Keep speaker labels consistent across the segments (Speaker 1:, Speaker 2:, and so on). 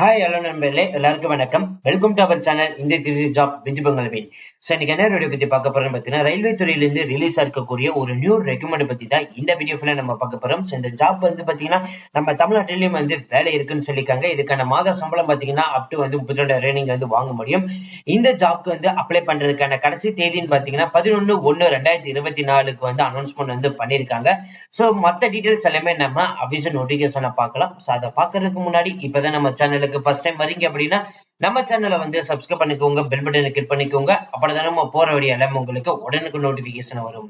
Speaker 1: Hi hello நண்பர்களே. எல்லாருக்கும் வணக்கம். வெல்கம் டு அவர் சேனல் இந்த திருச்சி ஜாப் விஜய் பங்களவின் ஸோ இன்னைக்கு என்ன வீடியோ பத்தி பார்க்க போறோம் பார்த்தீங்கன்னா ரயில்வே துறையிலிருந்து ரிலீஸ் இருக்கக்கூடிய ஒரு நியூ ரெக்கமெண்ட் பத்தி தான் இந்த வீடியோ ஃபுல்லா நம்ம பார்க்க போறோம். ஸோ இந்த ஜாப் வந்து பாத்தீங்கன்னா நம்ம தமிழ்நாட்டிலயும் வந்து வேலை இருக்குன்னு சொல்லியிருக்காங்க. இதுக்கான மாத சம்பளம் பாத்தீங்கன்னா அப் டு வந்து முப்பத்தி ரெண்டு ரேனிங் வந்து வாங்க முடியும். இந்த ஜாப்க்கு வந்து அப்ளை பண்றதுக்கான கடைசி தேதின்னு பாத்தீங்கன்னா பதினொன்னு ஒன்னு ரெண்டாயிரத்தி இருபத்தி நாலுக்கு வந்து அனௌன்ஸ்மெண்ட் வந்து பண்ணியிருக்காங்க. ஸோ மத்த டீட்டெயில்ஸ் எல்லாமே நம்ம அபிஷன் நோட்டிபிகேஷனை பார்க்கலாம். ஸோ அதை பார்க்கறதுக்கு முன்னாடி இப்பதான் நம்ம சேனலுக்கு எனக்கு ஃபர்ஸ்ட் டைம் வரீங்க அப்படின்னா நம்ம சேனலை வந்து சப்ஸ்கிரைப் பண்ணிக்கோங்க பெல் பட்டனை கிளிக் பண்ணிக்கோங்க. அப்படிதான் நம்ம போற வழி எல்லாம் உங்களுக்கு உடனுக்கு நோட்டிபிகேஷன் வரும்.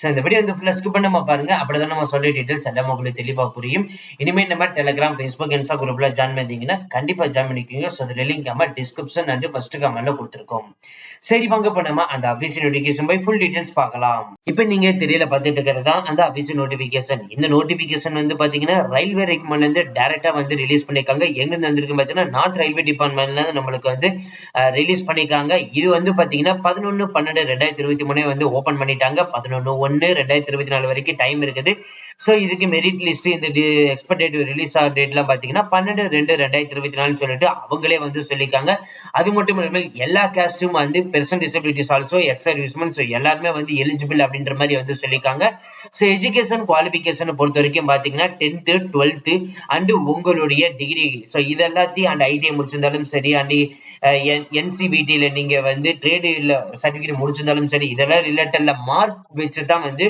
Speaker 1: ஸோ இந்த வீடியோ வந்து ஃபுல்லா ஸ்கிப் பண்ணாம பாருங்க. அப்படிதான் நம்ம சொல்ல டீடைல்ஸ் எல்லாமே உங்களுக்கு தெளிவா புரியும். இனிமேல் நம்ம டெலிகிராம் ஃபேஸ்புக் இன்ஸ்டா குரூப்ல ஜாயின் பண்ணிங்கன்னா கண்டிப்பா ஜாயின் பண்ணிக்கோங்க. ஸோ அதில் லிங்க் நம்ம டிஸ்கிரிப்ஷன் அண்ட் ஃபர்ஸ்ட் கமெண்ட்ல கொடுத்துருக்கோம். சரி வாங்க இப்போ நம்ம அந்த அபிஷியல் நோட்டிபிகேஷன் போய் ஃபுல் டீடைல்ஸ் பார்க்கலாம். இப்போ நீங்க தெரியல பார்த்துட்டு இருக்கிறது? தான் அந்த அபிஷியல் நோட்டிபிகேஷன் இந்த நோட்டிபிகேஷன் வந்து பாத்தீங்கன்னா ரயில்வே ரெக்மெண்ட்ல இருந்து டைரக்டா வந்து ரிலீஸ் பண்ணிருக்காங்க எங்க இருந்து வந்திருக்கு பாத்தீங்கன்னா நார்த் ரயில்வே டிபார்ட்மெண்ட்ல இருந்து நம்மளுக்கு வந்து ரிலீஸ் பண்ணிருக்காங்க. இது வந்து பாத்தீங்கன்னா பதினொன்னு பன்னெண்டு ரெண்டாயிரத்தி இருபத்தி மூணு வந்து ஓப்பன் பண்ணிட்டாங்க. பதினொன்னு ஒன்னு ரெண்டாயிரத்தி இருபத்தி நாலு வரைக்கும் டைம் இருக்குது. ஸோ இதுக்கு மெரிட் லிஸ்ட் இந்த எக்ஸ்பெக்ட் டேட் ரிலீஸ் ஆகிற டேட்லாம் பாத்தீங்கன்னா பன்னெண்டு ரெண்டு ரெண்டாயிரத்தி இருபத்தி நாலு சொல்லிட்டு அவங்களே வந்து சொல்லியிருக்காங்க அது மட்டும் இல்லாமல் எல்லா கேஸ்டும் வந்து person disabilities also ex so எல்லாருமே வந்து எலிஜிபிள் அப்படின்ற மாதிரி வந்து சொல்லியிருக்காங்க ஸோ எஜுகேஷன் குவாலிஃபிகேஷன் பொறுத்த வரைக்கும் பாத்தீங்கன்னா டென்த்து டுவெல்த்து அண்டு உங்களுடைய டிகிரி ஸோ இது எல்லாத்தையும் அண்ட் ஐடிஐ முடிச்சிருந்தாலும் சரி அண்டு என்சிபிடியில் நீங்க வந்து ட்ரேடு சர்டிஃபிகேட் முடிச்சிருந்தாலும் சரி இதெல்லாம் ரிலேட்டட்ல மார்க் வச்சு தான் வந்து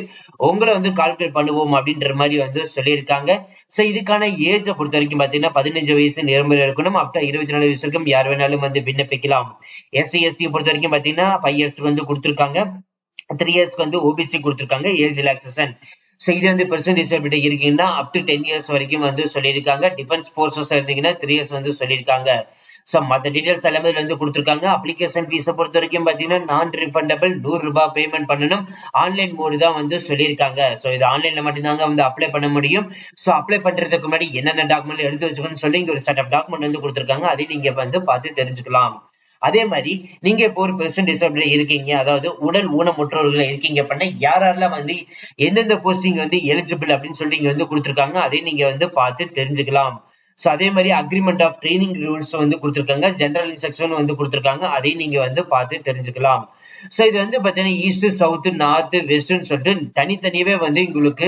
Speaker 1: உங்களை வந்து கால்குலேட் பண்ணுவோம் அப்படின்ற மாதிரி வந்து சொல்லியிருக்காங்க. ஸோ இதுக்கான ஏஜை பொறுத்த வரைக்கும் பாத்தீங்கன்னா பதினஞ்சு வயசு நிரம்பி இருக்கணும். அப்டா இருபத்தி நாலு வயசு வரைக்கும் யார் வேணாலும் வந்து விண்ணப்பிக்கலாம். எஸ்சி எஸ்டி பொறுத்த வரைக்கும் பாத்தீங்கன்னா ஃபைவ் இயர்ஸ் வந்து கொடுத்துருக்காங்க. த்ரீ இயர்ஸ்க்கு வந்து ஓபிசி கொடுத்துருக்காங்க ஏஜ் ரிலாக்ஸேஷன் செய்தி வந்து பெர்சன்ட் டிசபிலிட்டி இருக்கீங்கன்னா அப் டு டென் இயர்ஸ் வரைக்கும் வந்து சொல்லியிருக்காங்க. டிஃபென்ஸ் ஃபோர்ஸஸ் இருந்தீங்கன்னா த்ரீ இயர்ஸ் வந்து சொல்லியிருக்காங்க. ஸோ மற்ற டீட்டெயில்ஸ் எல்லாமே வந்து கொடுத்துருக்காங்க. அப்ளிகேஷன் ஃபீஸை பொறுத்த வரைக்கும் பார்த்தீங்கன்னா நான் ரிஃபண்டபிள் நூறு ரூபாய் பேமெண்ட் பண்ணணும். ஆன்லைன் மோடு தான் வந்து சொல்லியிருக்காங்க. ஸோ இது ஆன்லைன்ல மட்டும்தாங்க வந்து அப்ளை பண்ண முடியும். ஸோ அப்ளை பண்ணுறதுக்கு முன்னாடி என்னென்ன டாக்குமெண்ட் எடுத்து வச்சுக்கணும்னு சொல்லி இங்கே ஒரு செட் ஆஃப் டாக்குமெண்ட் வந்து கொடுத்துருக்காங்க. அதை நீங்க வந்து பார்த்து தெரிஞ்சுக்கலாம். அதே மாதிரி நீங்க இப்போ ஒரு பெர்சன் டிசபிள் இருக்கீங்க அதாவது உடல் ஊனமுற்றவர்கள் இருக்கீங்க அப்படின்னா யாரெல்லாம் வந்து எந்தெந்த போஸ்டிங் வந்து எலிஜிபிள் அப்படின்னு சொல்லி இங்க வந்து கொடுத்துருக்காங்க அதை நீங்க வந்து பார்த்து தெரிஞ்சுக்கலாம். ஸோ அதே மாதிரி அக்ரிமெண்ட் ஆஃப் ட்ரைனிங் ரூல்ஸ் வந்து கொடுத்துருக்காங்க. ஜென்ரல் இன்ஸ்ட்ரக்ஷன் வந்து கொடுத்துருக்காங்க. அதையும் நீங்க வந்து பார்த்து தெரிஞ்சுக்கலாம். ஸோ இது வந்து பார்த்தீங்கன்னா ஈஸ்ட் சவுத் நார்த் வெஸ்ட்னு சொல்லிட்டு தனித்தனியவே வந்து உங்களுக்கு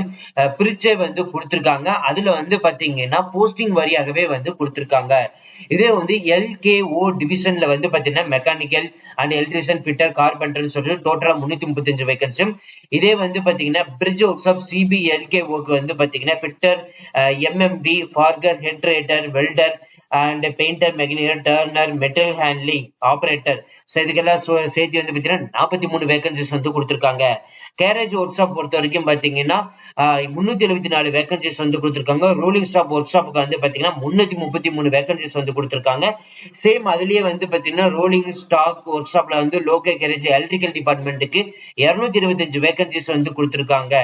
Speaker 1: பிரிச்சே வந்து கொடுத்துருக்காங்க. அதுல வந்து பாத்தீங்கன்னா போஸ்டிங் வரியாகவே வந்து கொடுத்துருக்காங்க. இதே வந்து எல்கேஓ டிவிஷன்ல வந்து பாத்தீங்கன்னா மெக்கானிக்கல் அண்ட் எலக்ட்ரிஷியன் ஃபிட்டர் கார்பெண்டர்னு சொல்லிட்டு டோட்டலா முன்னூத்தி முப்பத்தஞ்சு வேகன்சியும் இதே வந்து பாத்தீங்கன்னா பிரிட்ஜ் ஒர்க்ஸ் ஆஃப் சிபிஎல்கேஓக்கு வந்து பாத்தீங்கன்னா ஃபிட்டர் எம்எம்பி ஃபார்கர் ஹெட்ரே operator welder and painter மெக்னியர் turner metal handling operator so இதுக்கெல்லாம் சேர்த்து வந்து பார்த்தீங்கன்னா நாற்பத்தி மூணு வேகன்சிஸ் வந்து கொடுத்துருக்காங்க. கேரேஜ் ஒர்க் ஷாப் பொறுத்த வரைக்கும் பார்த்தீங்கன்னா முந்நூத்தி எழுபத்தி நாலு வேகன்சிஸ் வந்து கொடுத்துருக்காங்க. ரூலிங் ஸ்டாப் ஒர்க் ஷாப்புக்கு வந்து பார்த்தீங்கன்னா முன்னூத்தி முப்பத்தி மூணு வேகன்சிஸ் வந்து கொடுத்துருக்காங்க. சேம் அதுலயே வந்து பார்த்தீங்கன்னா ரோலிங் ஸ்டாக் ஒர்க் ஷாப்ல வந்து லோக்கல் கேரேஜ் எலக்ட்ரிக்கல் டிபார்ட்மெண்ட்டுக்கு இருநூத்தி இருபத்தஞ்சு வேகன்சிஸ் வந்து கொடுத்துருக்காங்க.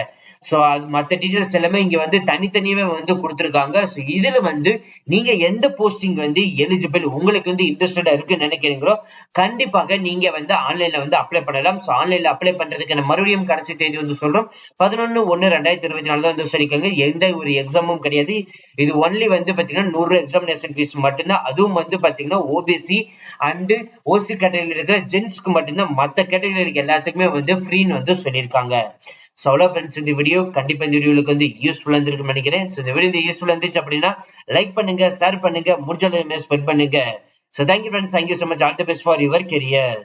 Speaker 1: ஸோ அது மற்ற டீட்டெயில்ஸ் எல்லாமே இங்கே வந்து தனித்தனியாகவே வந்து கொடுத்துருக்காங்க. ஸோ இதில் வந்து நீங்க எந்த போஸ்டிங் வந்து எலிஜிபிள் உங்களுக்கு வந்து இன்ட்ரெஸ்டடா இருக்குன்னு நினைக்கிறீங்களோ கண்டிப்பாக நீங்க வந்து ஆன்லைன்ல வந்து அப்ளை பண்ணலாம். ஸோ ஆன்லைன்ல அப்ளை பண்றதுக்கு மறுபடியும் கடைசி தேதி வந்து சொல்றோம். பதினொன்னு ஒன்னு ரெண்டாயிரத்தி இருபத்தி நாலு தான் வந்து சொல்லிக்கோங்க எந்த ஒரு எக்ஸாமும் கிடையாது. இது ஒன்லி வந்து பாத்தீங்கன்னா நூறு எக்ஸாமினேஷன் ஃபீஸ் மட்டும்தான். அதுவும் வந்து பாத்தீங்கன்னா ஓபிசி அண்ட் ஓசி கேட்டகரியில் இருக்கிற ஜென்ஸ்க்கு மட்டும்தான். மற்ற கேட்டகரிக்கு எல்லாத்துக்குமே வந்து ஃப்ரீன்னு வந்து சொல்லியிருக்காங்க. ஸோ அவ்வளோ ஃப்ரெண்ட்ஸ் இந்த வீடியோ கண்டிப்பாக இந்த வீடியோக்கு வந்து யூஸ்ஃபுல்லாக இருந்திருக்குன்னு நினைக்கிறேன். ஸோ இந்த வீடியோ யூஸ்ஃபுல்லாக இருந்துச்சு அப்படின்னா லைக் பண்ணுங்க ஷேர் பண்ணுங்க முடிஞ்ச ஸ்பெண்ட் பண்ணுங்க. So thank you friends thank you so much all the best for your career